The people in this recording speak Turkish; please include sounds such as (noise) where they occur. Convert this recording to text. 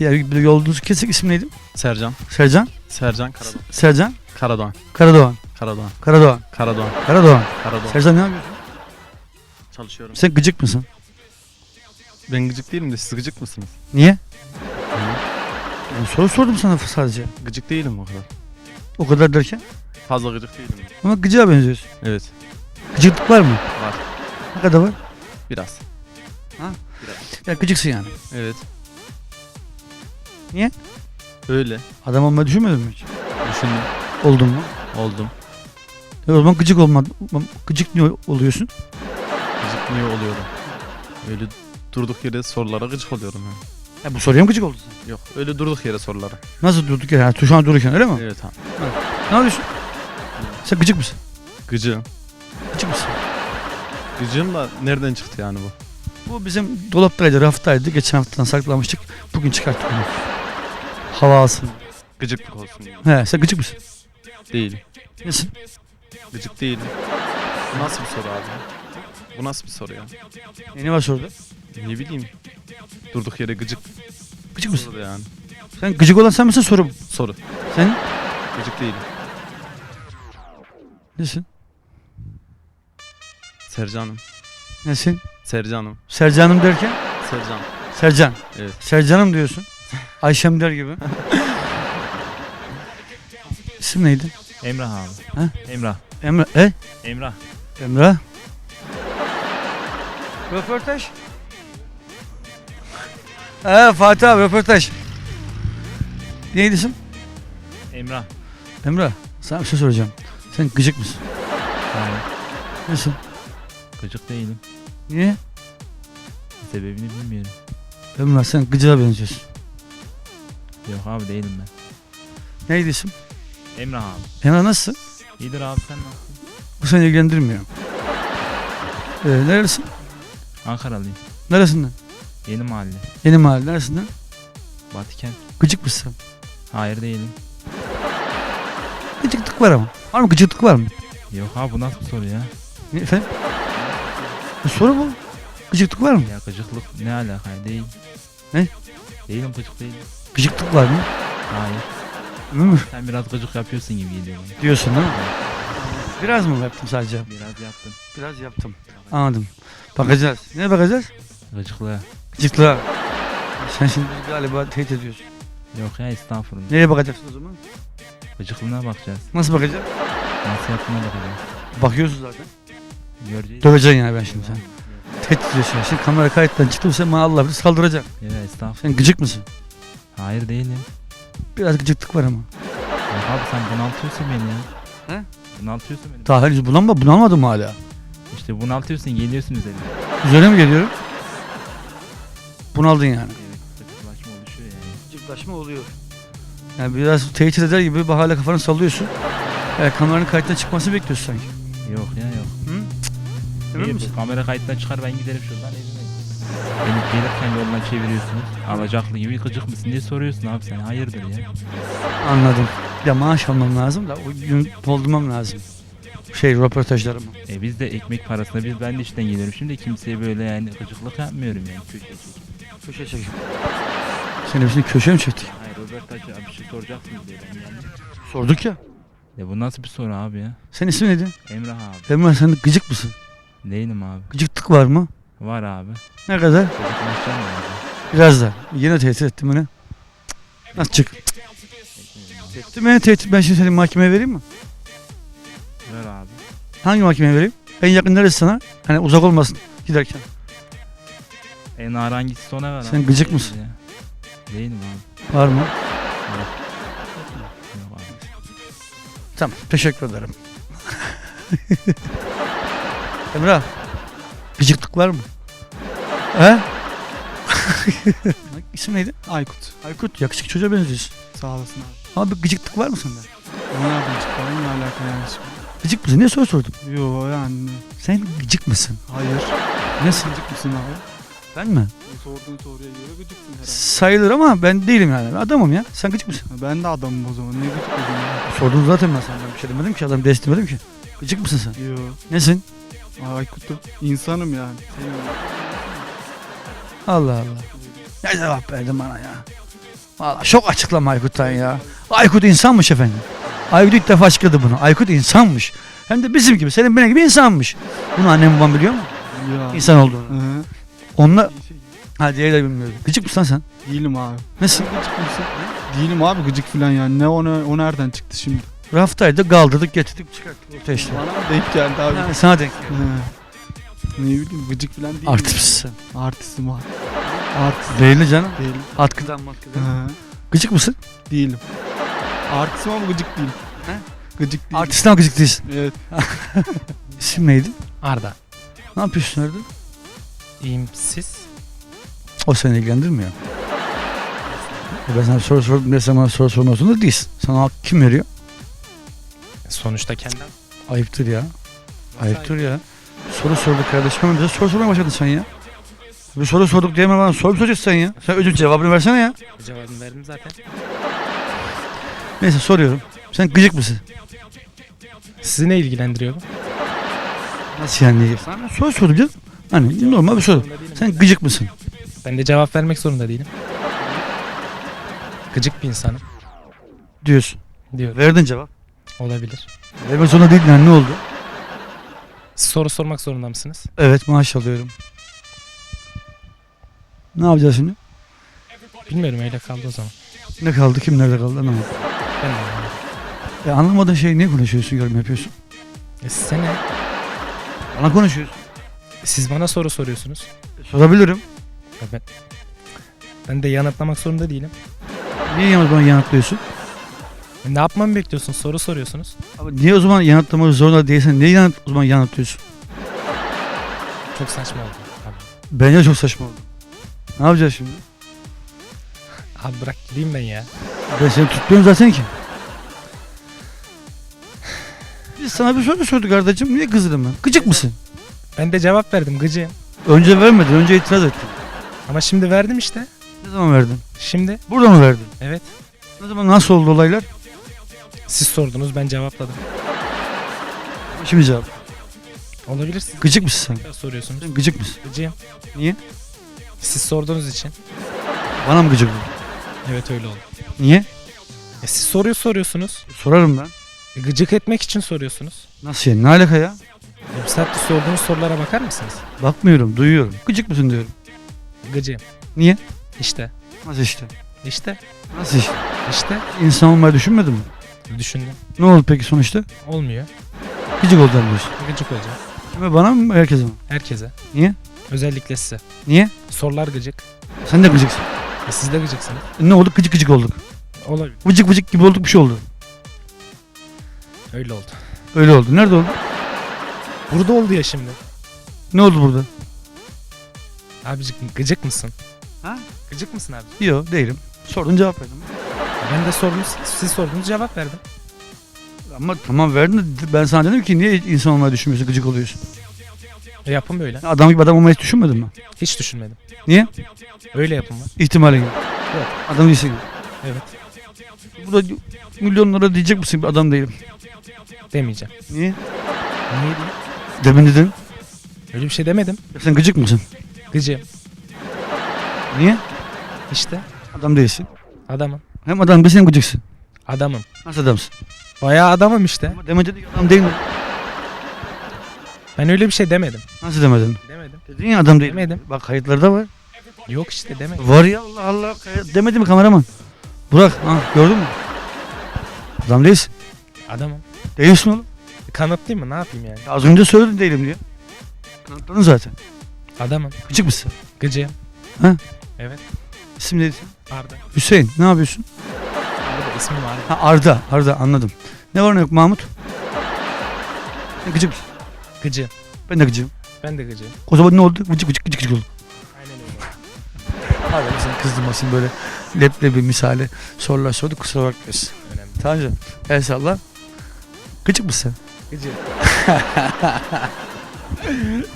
Ya bir yolunuz kesik isim neydi? Sercan. Sercan? Sercan Karadoğan. Sercan? Karadoğan. Karadoğan. Karadoğan. Karadoğan. Karadoğan. Karadoğan. Karadoğan. Sercan ne yapıyorsun? Çalışıyorum. Sen gıcık mısın? Ben gıcık değilim de siz gıcık mısınız? Niye? Ben soru sordum sana sadece. Gıcık değilim o kadar. O kadar derken. Fazla gıcık değilim. Ama gıcığa benziyorsun. Evet. Gıcıklık var mı? Var. Ne kadar var? Biraz. Ya gıcıksın yani. Evet. Niye? Öyle. Adam olmayı düşünmedin mi hiç? Düşündüm. Oldun mu? Oldum. E o zaman gıcık olmadın. Gıcık niye oluyorsun? Gıcık niye oluyorum? Öyle durduk yere sorulara gıcık oluyorum yani. Ya bu soruya mı gıcık oldun sen? Yok. Öyle durduk yere sorulara. Nasıl durduk ya? Yani şu an dururken öyle mi? Evet abi. Ne yapıyorsun? Sen gıcık mısın? Gıcığım. Gıcık mısın? Gıcığım da nereden çıktı yani bu? Bu bizim dolaptaydı, raftaydı. Geçen haftadan saklamıştık. Bugün çıkarttık. Hava alsın. Gıcıklık olsun. yani. He sen gıcık mısın? Değil. Nesin? Gıcık değilim. Bu nasıl bir soru abi? Bu nasıl bir soru ya? E, ne var soruda? Ne bileyim. Durduk yere gıcık Gıcık mısın? soru yani. Sen gıcık olan sen misin soru? Soru. Sen Gıcık değilim. nesin? Sercan'ım. Nesin? Sercan'ım. Sercanım derken? Sercan. Sercan. Evet. Sercanım diyorsun. Ayşem der gibi. İsim neydi? Emrah abi. Ha? Emrah. Emre. E? Emrah. Emrah. Röportaj. He Fatih abi röportaj. Neydi isim? Emrah. Emrah sana bir şey soracağım. Sen gıcık mısın? Hayır. Nasıl? Gıcık değilim. Niye? Sebebini bilmiyorum. Emrah sen gıcığa benziyorsun. Yok abi değilim ben. Neydi isim? Emrah abi. Emrah nasılsın? İyidir abi sen nasılsın? Bu seni ilgilendirmiyor. Ee, nerelisin? Ankaralıyım. Neresinden? Yeni mahalle. Yeni mahalle neresinden? Batıken. Gıcık mısın? Hayır değilim. Gıcıklık var ama. Var mı gıcıklık var mı? Yok abi bu nasıl bir soru ya? Ne, efendim? Bu soru bu. Gıcıklık var mı? Ya gıcıklık ne alaka değil. Ne? Değilim gıcık değilim. Gıcıklık var mı? Hayır. Değil mi? Sen biraz gıcık yapıyorsun gibi geliyor bana. Diyorsun değil mi? Biraz mı yaptım sadece? Biraz yaptın. Biraz yaptım. Anladım. Bakacağız. Ne bakacağız? Gıcıklığa. Gıcıklığa. Sen şimdi bizi galiba tehdit ediyorsun. Yok ya estağfurullah. Nereye bakacaksın o zaman? Gıcıklığına bakacağız. Nasıl bakacağız? Nasıl yaptığına bakacağız. Bakıyorsun zaten. Göreceğiz. Döveceksin yani ben şimdi sen. Tehdit ediyorsun. Şimdi kamera kayıttan çıktı sen bana Allah bilir saldıracak. Ya estağfurullah. Sen gıcık mısın? Hayır değilim. Biraz gıcıklık var ama. Yok abi sen bunaltıyorsun beni ya. He? Bunaltıyorsun beni. Daha henüz bunalma, bunalmadım hala. İşte bunaltıyorsun geliyorsun üzerine. Üzerine mi geliyorum? Bunaldın yani. Evet sıkıntılaşma oluşuyor yani. Gıcıklaşma oluyor. Yani biraz tehdit eder gibi hala kafanı sallıyorsun. Yani kameranın kayıttan çıkmasını bekliyorsun sanki. Yok ya yok. Hı? Emin İyi, misin? bu kamera kayıttan çıkar ben giderim şuradan. Beni gelirken yoldan çeviriyorsunuz. Alacaklı gibi gıcık mısın diye soruyorsun abi sen. Hayırdır ya. Anladım. Ya maaş almam lazım da o gün doldurmam lazım. Şey röportajlarımı. E biz de ekmek parasına biz ben de işten geliyorum. Şimdi kimseye böyle yani gıcıklık yapmıyorum yani. Köşe çekip. Köşe çekeyim. Seni bizim köşeye mi çektik? Hayır Robert Hacı abi bir şey soracaksınız diye ben yani. Sorduk ya. Ya bu nasıl bir soru abi ya? Sen ismin neydi? Emrah abi. Emre sen gıcık mısın? Değilim abi. Gıcıklık var mı? Var abi. Ne kadar? Biraz da. Yine tehdit ettim beni. Nasıl çık? Tehdit mi? Tehdit. Ben şimdi seni mahkemeye vereyim mi? Ver abi. Hangi mahkemeye vereyim? En yakın neresi sana? Hani uzak olmasın giderken. En ağır hangisi sona ver Sen abi. gıcık mısın? ya. Değilim abi. Var mı? Yok abi. Tamam. Teşekkür ederim. (laughs) Emrah. Gıcıklık var mı? (laughs) He? İsim neydi? Aykut. Aykut. Yakışıklı çocuğa benziyorsun. Sağ olasın abi. Abi gıcıklık var mı sende? Ne nereden çıkardın ne alaka yani Gıcık mısın? Niye soru sordum? Yo yani. Sen gıcık mısın? Hayır. Nesin? Gıcık mısın abi? Ben mi? Bu sorduğun soruya göre gıcıksın herhalde. Sayılır ama ben değilim yani. Ben Adamım ya. Sen gıcık mısın? Ben de adamım o zaman. Ne gıcık oldun ya? Sordun zaten ben senden bir şey demedim ki. Adam desteklemedim ki. Gıcık mısın sen? Yo. Nesin? Aykut'um. İnsanım yani. Allah Allah. Ne cevap verdin bana ya? Valla çok açıklama Aykut'tan ya. Aykut insanmış efendim. Aykut ilk defa açıkladı bunu. Aykut insanmış. Hem de bizim gibi, senin benim gibi insanmış. Bunu annem babam biliyor mu? Ya. İnsan olduğunu. Hı. Onunla... Ha diğeri de bilmiyorum. Gıcık mısın sen? Değilim abi. Nasıl? Gıcık mısın? Değilim abi gıcık falan yani. Ne onu o nereden çıktı şimdi? Raftaydı kaldırdık getirdik çıkarttık ortaya işte. Bana mı denk geldi abi? Yani sana denk geldi. Ne bileyim gıcık falan değil. Artistsin sen. Artistim abi. Artist Değil canım. değilim. Atkıdan matkıdan. Gıcık mısın? Değilim. Artistim ama gıcık değilim. He? Gıcık değilim. Artistten ama gıcık değilsin. Evet. (laughs) İsim neydi? Arda. Ne yapıyorsun orada? İyiyim siz? O seni ilgilendirmiyor. E ben sana soru sordum diye sen bana soru sormak zorunda değilsin. Sana hak kim veriyor? Sonuçta kendim. Ayıptır ya. Ayıptır ya. Soru sorduk kardeşim hemen bize soru sormaya başladın sen ya. Bir soru sorduk diye hemen bana soru mu soracaksın sen ya. Sen ödül cevabını versene ya. Cevabını verdim zaten. Neyse soruyorum. Sen gıcık mısın? Sizi ne ilgilendiriyor bu? Nasıl yani? Sana ben soru sordum canım. Hani normal bir soru. Sen gıcık mısın? Ben de cevap vermek zorunda değilim. Gıcık bir insanım Diyorsun. diyorum. Verdin cevap. Olabilir. Vermek zorunda değil yani ne oldu? Soru sormak zorunda mısınız? Evet maaş alıyorum. Ne yapacağız şimdi? Bilmiyorum öyle kaldı o zaman. Ne kaldı? Kim nerede kaldı? Anlamadım. Ben de anlamadım. E anlamadığın şey ne konuşuyorsun, yorum yapıyorsun? E size ne? Bana konuşuyorsun. Siz bana soru soruyorsunuz. E, sorabilirim. Ya Ben, ben de yanıtlamak zorunda değilim. Niye yalnız bana yanıtlıyorsun? Ne yapmamı bekliyorsunuz? Soru soruyorsunuz. Abi niye o zaman yanıtlamak zorunda değilsen niye yanıt, o zaman yanıtlıyorsun? Çok saçma oldu. Abi, Bence çok saçma oldu. Ne yapacağız şimdi? (laughs) abi bırak gideyim ben ya. Ben seni tutmuyorum zaten ki. Biz sana bir soru sorduk kardeşim. Niye kızdın ben? Gıcık mısın? Ben de cevap verdim gıcığım. Önce vermedin. Önce itiraz ettin. Ama şimdi verdim işte. Ne zaman verdin? Şimdi Burada mı verdin? evet. Ne zaman nasıl oldu olaylar? Siz sordunuz ben cevapladım. Şimdi cevap. Olabilir siz Gıcık mısın sen? tekrar soruyorsunuz. Sen gıcık mısın? Gıcığım. Niye? Siz sorduğunuz için. Bana mı gıcık oldun? Evet öyle oldu. Niye? E siz soruyu soruyorsunuz. Sorarım ben. E gıcık etmek için soruyorsunuz. Nasıl yani? Ne alaka ya? E bir saattir sorduğunuz sorulara bakar mısınız? Bakmıyorum, duyuyorum. Gıcık mısın diyorum. Gıcığım. Niye? İşte. Nasıl işte? İşte. Nasıl işte? İşte. İnsan olmayı düşünmedin mi? Düşündüm. Ne oldu peki sonuçta? Olmuyor. Gıcık oldun diyorsun. Gıcık olacağım. Kime bana mı herkese mi? Herkese. Niye? Özellikle size. Niye? Sorular gıcık. Sen de gıcıksın. E siz de gıcıksınız. E ne olduk? Gıcık gıcık olduk. Olabilir. Vıcık vıcık gibi olduk bir şey oldu. Öyle oldu. Öyle oldu. Nerede oldu? Burada oldu ya şimdi. Ne oldu burada? Abicik gıcık mısın? Ha? Gıcık mısın abi? Yok değilim. Sordun cevap verdim. Ben de sordunuz, siz sordunuz cevap verdim. Ama tamam verdin de ben sana dedim ki niye insan olmayı düşünmüyorsun gıcık oluyorsun. E yapın böyle. Adam gibi adam olmayı hiç düşünmedin mi? Hiç düşünmedim. Niye? Öyle yapın var. İhtimali gibi. Yok. Adam değilsin gibi. Evet. Bu da milyonlara diyecek misin bir adam değilim. Demeyeceğim. Niye? Niye diyeyim? Demin dedin. Öyle bir şey demedim. Ya sen gıcık mısın? Gıcığım. Niye? İşte Adam değilsin. adamım. Hem adam değilsin hem gıcıksın. Adamım. Nasıl adamsın? Bayağı adamım işte. Ama demedin ki adam değil mi? Ben öyle bir şey demedim. Nasıl demedin? Demedim. Dedin ya adam değil. Demedim. Bak kayıtlarda var. Yok işte demedim. Var ya Allah Allah. kayıt- Demedi mi kameraman? Burak ha gördün mü? Adam değilsin. Adamım. Değilsin oğlum. Kanıtlayayım mı? Ne yapayım yani? Ya az önce söyledin değilim diye. Kanıtladın zaten. Adamım. Gıcık mısın? Gıcığım. Ha? Evet. İsim neydi? Arda. Hüseyin ne yapıyorsun? Arda ismim Arda. Ha Arda. Arda anladım. Ne var ne yok Mahmut? Sen gıcık mısın? Gıcığım. Ben de gıcığım. Ben de gıcığım. O zaman ne oldu? Gıcık gıcık gıcık gıcık oldu. Aynen öyle. (laughs) Abi sen kızdırmasın böyle leblebi misali sorular sordu kusura bakmıyorsun. Önemli. Tamam canım. El salla. Gıcık mısın? Gıcığım. (laughs)